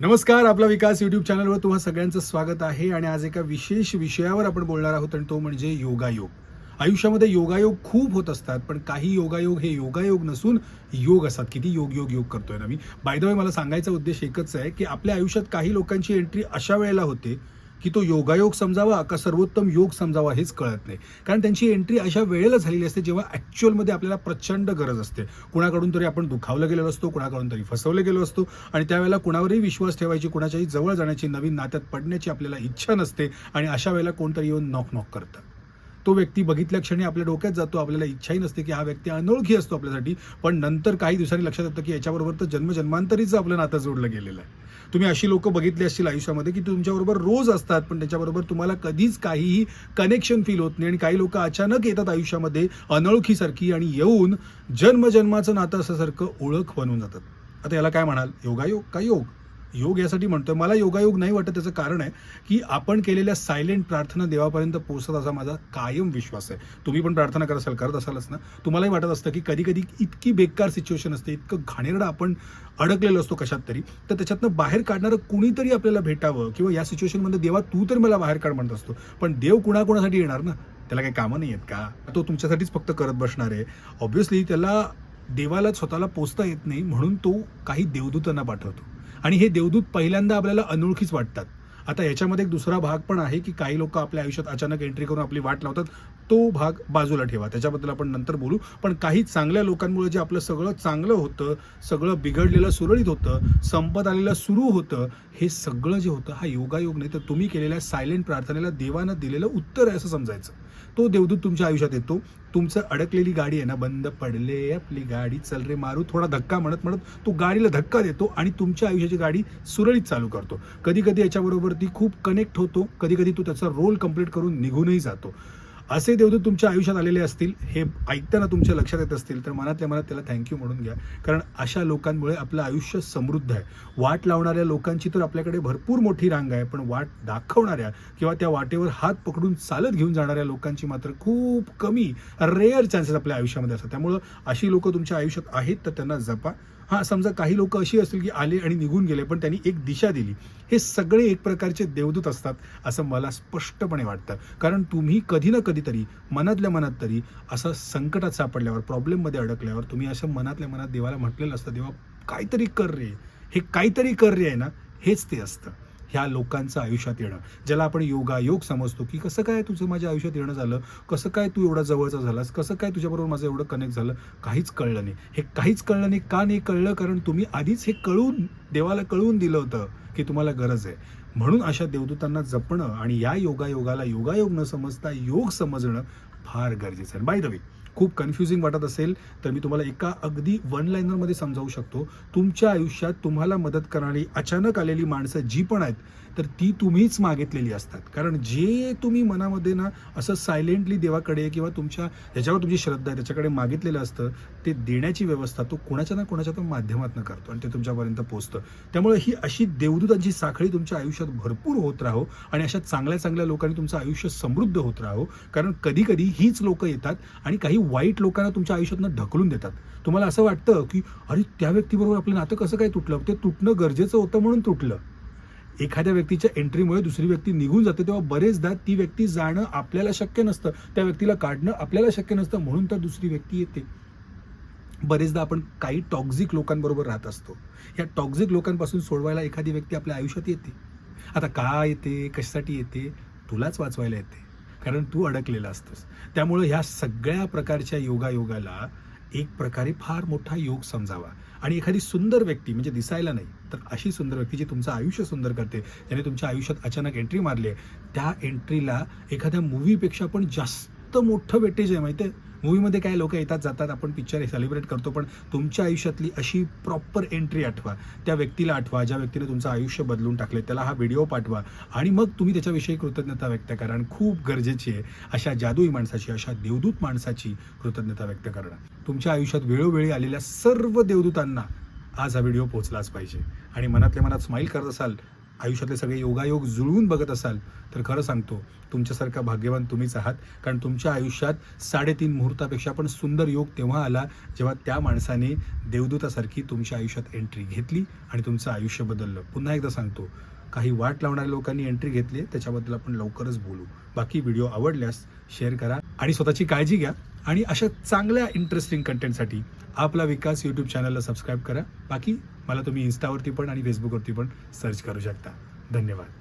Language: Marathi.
नमस्कार आपला विकास युट्यूब चॅनलवर तुम्हा सगळ्यांचं स्वागत आहे आणि आज एका विशेष विषयावर आपण बोलणार आहोत आणि तो म्हणजे योगायोग. आयुष्यामध्ये योगायोग खूप होत असतात पण काही योगायोग हे योगायोग नसून योग असतात. किती योग योग योग करतोय ना मी? बाय द वे मला सांगायचा उद्देश एकच आहे की आपल्या आयुष्यात काही लोकांची एंट्री अशा वेळेला होते की तो योगायोग समजावा का सर्वोत्तम योग समजावा हेच कळत नाही. कारण त्यांची एंट्री अशा वेळेला झालेली असते जेव्हा ॲक्च्युअलमध्ये आपल्याला प्रचंड गरज असते. कुणाकडून तरी आपण दुखावलं गेलेलो असतो कुणाकडून तरी फसवलं गेलो असतो आणि त्यावेळेला कुणावरही विश्वास ठेवायची कुणाच्याही जवळ जाण्याची नवीन नात्यात पडण्याची आपल्याला इच्छा नसते आणि अशा वेळेला कोणतरी येऊन नॉक नॉक करतं. तो व्यक्ती बघितल्या क्षणी आपल्या डोक्यात जातो आपल्याला इच्छाही नसते की हा व्यक्ती अनोळखी असतो आपल्यासाठी. पण नंतर काही दिवसांनी लक्षात येतं की याच्याबरोबर तर जन्मजन्मांतरीच आपलं नातं जोडलं गेलेलं आहे. तुम्ही अशी लोक बघितली असतील आयुष्यामध्ये की तुमच्याबरोबर रोज असतात पण त्याच्याबरोबर तुम्हाला कधीच काहीही कनेक्शन फील होत नाही आणि काही लोक अचानक येतात आयुष्यामध्ये अनोळखीसारखी आणि येऊन जन्मजन्माचं नातं असल्यासारखं ओळख बनवून जातात. आता याला काय म्हणाल? योगायोग? का योग? योग यासाठी म्हणतोय. मला योगायोग नाही वाटत त्याचं कारण आहे की आपण केलेल्या सायलेंट प्रार्थना देवापर्यंत पोहोचत असा माझा कायम विश्वास आहे. तुम्ही पण प्रार्थना करत असाल करत असालच ना? तुम्हालाही वाटत असतं की कधी कधी इतकी बेकार सिच्युएशन असते इतकं घाणेरडं आपण अडकलेलो असतो कशात तरी. तर त्याच्यातनं बाहेर काढणारं कुणीतरी आपल्याला भेटावं किंवा या सिच्युएशनमध्ये देवा तू तर मला बाहेर काढ म्हणत असतो. पण देव कुणाकुणासाठी येणार ना? त्याला काही कामं नाही आहेत का? तो तुमच्यासाठीच फक्त करत बसणार आहे. ऑब्व्हियसली त्याला देवाला स्वतःला पोचता येत नाही म्हणून तो काही देवदूतांना पाठवतो. आणि हे देवदूत पहिल्यांदा आपल्याला अनोळखीच वाटतात. आता याच्यामध्ये एक दुसरा भाग पण आहे की काही लोक आपल्या आयुष्यात अचानक एंट्री करून आपली वाट लावतात. तो भाग बाजूला ठेवा. त्याच्याबद्दल आपण नंतर बोलू. पण काही चांगल्या लोकांमुळे जे आपलं सगळं चांगलं होतं सगळं बिघडलेलं सुरळीत होतं संपत आलेलं सुरू होतं हे सगळं जे होतं हा योगायोग नाही तर तुम्ही केलेल्या सायलेंट प्रार्थनेला देवानं दिलेलं उत्तर आहे असं समजायचं. तो देवदूत तुमच्या आयुष्यात येतो. तुमचं अडकलेली गाडी आहे ना बंद पडले आपली गाडी चल रे मारू थोडा धक्का म्हणत म्हणत तो गाडीला धक्का देतो आणि तुमच्या आयुष्याची गाडी सुरळीत चालू करतो. कधी कधी याच्याबरोबर ती खूप कनेक्ट होतो कधी कधी तो त्याचा रोल कंप्लीट करून निघूनही जातो. असे देवदूत तुमच्या आयुष्यात आलेले असतील हे ऐकताना तुमच्या लक्षात येत असतील तर मनातल्या मनात त्याला थँक्यू म्हणून घ्या. कारण अशा लोकांमुळे आपलं आयुष्य समृद्ध आहे. वाट लावणाऱ्या लोकांची तर आपल्याकडे भरपूर मोठी रांग आहे पण वाट दाखवणाऱ्या किंवा त्या वाटेवर हात पकडून चालत घेऊन जाणाऱ्या लोकांची मात्र खूप कमी रेअर चान्सेस आपल्या आयुष्यामध्ये असतात. त्यामुळं अशी लोकं तुमच्या आयुष्यात आहेत तर त्यांना जपा. हां समजा काही लोक अशी असतील की आले आणि निघून गेले पण त्यांनी एक दिशा दिली. हे सगळे एक प्रकारचे देवदूत असतात असं मला स्पष्टपणे वाटतं. कारण तुम्ही कधी ना कधीतरी मनातल्या मनात तरी असं संकटात सापडल्यावर प्रॉब्लेममध्ये अडकल्यावर तुम्ही असं मनातल्या मनात देवाला म्हटलेलं असतं देवा काहीतरी कर रे. हे काहीतरी कर रे आहे ना? हेच ते असतं. ह्या लोकांचं आयुष्यात येणं. ज्याला आपण योगा योग समजतो की कसं काय तुझं माझ्या आयुष्यात येणं झालं? कसं काय तू एवढा जवळचा झालास? कसं काय तुझ्याबरोबर माझं एवढं कनेक्ट झालं? काहीच कळलं नाही. हे काहीच कळलं नाही. का नाही कळलं? कारण तुम्ही आधीच हे कळून देवाला कळवून दिलं होतं की तुम्हाला गरज आहे. म्हणून अशा देवदूतांना जपणं आणि या योगायोगाला योगायोग न समजता योग समजणं फार गरजेचं आहे. बाय द वे खूप कन्फ्युजिंग वाटत असेल तर मी तुम्हाला एका अगदी वन लाईनरमध्ये समजावू शकतो. तुमच्या आयुष्यात तुम्हाला मदत करणारी अचानक आलेली माणसं जी पण आहेत तर ती तुम्हीच मागितलेली असतात. कारण जे तुम्ही मनामध्ये ना असं सायलेंटली देवाकडे किंवा तुमच्या ज्याच्यावर तुमची श्रद्धा आहे त्याच्याकडे मागितलेलं असतं ते देण्याची व्यवस्था तो कोणाच्या ना कोणाच्या तो माध्यमातून करतो आणि ते तुमच्यापर्यंत पोचतं त्यामुळे ही अशी देवदूतांची साखळी तुमच्या आयुष्यात भरपूर होत राहो आणि अशा चांगल्या चांगल्या लोकांनी तुमचं आयुष्य समृद्ध होत राहो. कारण कधी कधी हीच लोक येतात आणि काही वाईट लोकांना तुमच्या आयुष्यातनं ढकलून देतात. तुम्हाला असं वाटतं की अरे त्या व्यक्तीबरोबर आपलं नातं कसं काय तुटलं? ते तुटणं गरजेचं होतं म्हणून तुटलं. एखाद्या व्यक्तीच्या एंट्रीमुळे दुसरी व्यक्ती निघून जाते तेव्हा बरेचदा ती व्यक्ती जाणं आपल्याला शक्य नसतं. त्या व्यक्तीला काढणं आपल्याला शक्य नसतं म्हणून तर दुसरी व्यक्ती येते. बरेचदा आपण काही टॉक्झिक लोकांबरोबर राहत असतो. या टॉक्झिक लोकांपासून सोडवायला एखादी व्यक्ती आपल्या आयुष्यात येते. आता का येते? कशासाठी येते? तुलाच वाचवायला येते. कारण तू अडकलेला असतोस. त्यामुळं ह्या सगळ्या प्रकारच्या योगायोगाला एक प्रकारे फार मोठा योग समजावा. आणि एखादी सुंदर व्यक्ती म्हणजे दिसायला नाही तर अशी सुंदर व्यक्ती जी तुमचं आयुष्य सुंदर करते ज्याने तुमच्या आयुष्यात अचानक एंट्री मारली आहे त्या एंट्रीला एखाद्या मूवीपेक्षा पण जास्त मोठं वेटेज आहे माहिती आहे मूवीमध्ये काय लोक येतात जातात आपण पिक्चर सेलिब्रेट करतो पण तुमच्या आयुष्यातली अशी प्रॉपर एंट्री आठवा. त्या व्यक्तीला आठवा ज्या व्यक्तीने तुमचं आयुष्य बदलून टाकले त्याला हा व्हिडिओ पाठवा. आणि मग तुम्ही त्याच्याविषयी कृतज्ञता व्यक्त करा. आणि खूप गरजेची आहे अशा जादूई माणसाची अशा देवदूत माणसाची कृतज्ञता व्यक्त करणं. तुमच्या आयुष्यात वेळोवेळी आलेल्या सर्व देवदूतांना आज हा व्हिडिओ पोहोचलाच पाहिजे. आणि मनातल्या मनात स्माईल करत असाल आयुष्यातले सगळे योगायोग जुळवून बघत असाल तर खरं सांगतो तुमच्यासारखा भाग्यवान तुम्हीच आहात. कारण तुमच्या आयुष्यात साडेतीन मुहूर्तापेक्षा पण सुंदर योग तेव्हा आला जेव्हा त्या माणसाने देवदूतासारखी तुमच्या आयुष्यात एंट्री घेतली आणि तुमचं आयुष्य बदललं. पुन्हा एकदा सांगतो काही वाट लावणाऱ्या लोकांनी एंट्री घेतली आहे, त्याच्याबद्दल आपण लवकरच बोलू. बाकी व्हिडिओ आवडल्यास शेअर करा आणि स्वतःची काळजी घ्या आणि अशा चांगल्या इंटरेस्टिंग कंटेंटसाठी आपला विकास यूट्यूब चॅनलला सबस्क्राईब करा. बाकी मला तुम्ही इन्स्टावरती पण आणि फेसबुकवरती पण सर्च करू शकता. धन्यवाद.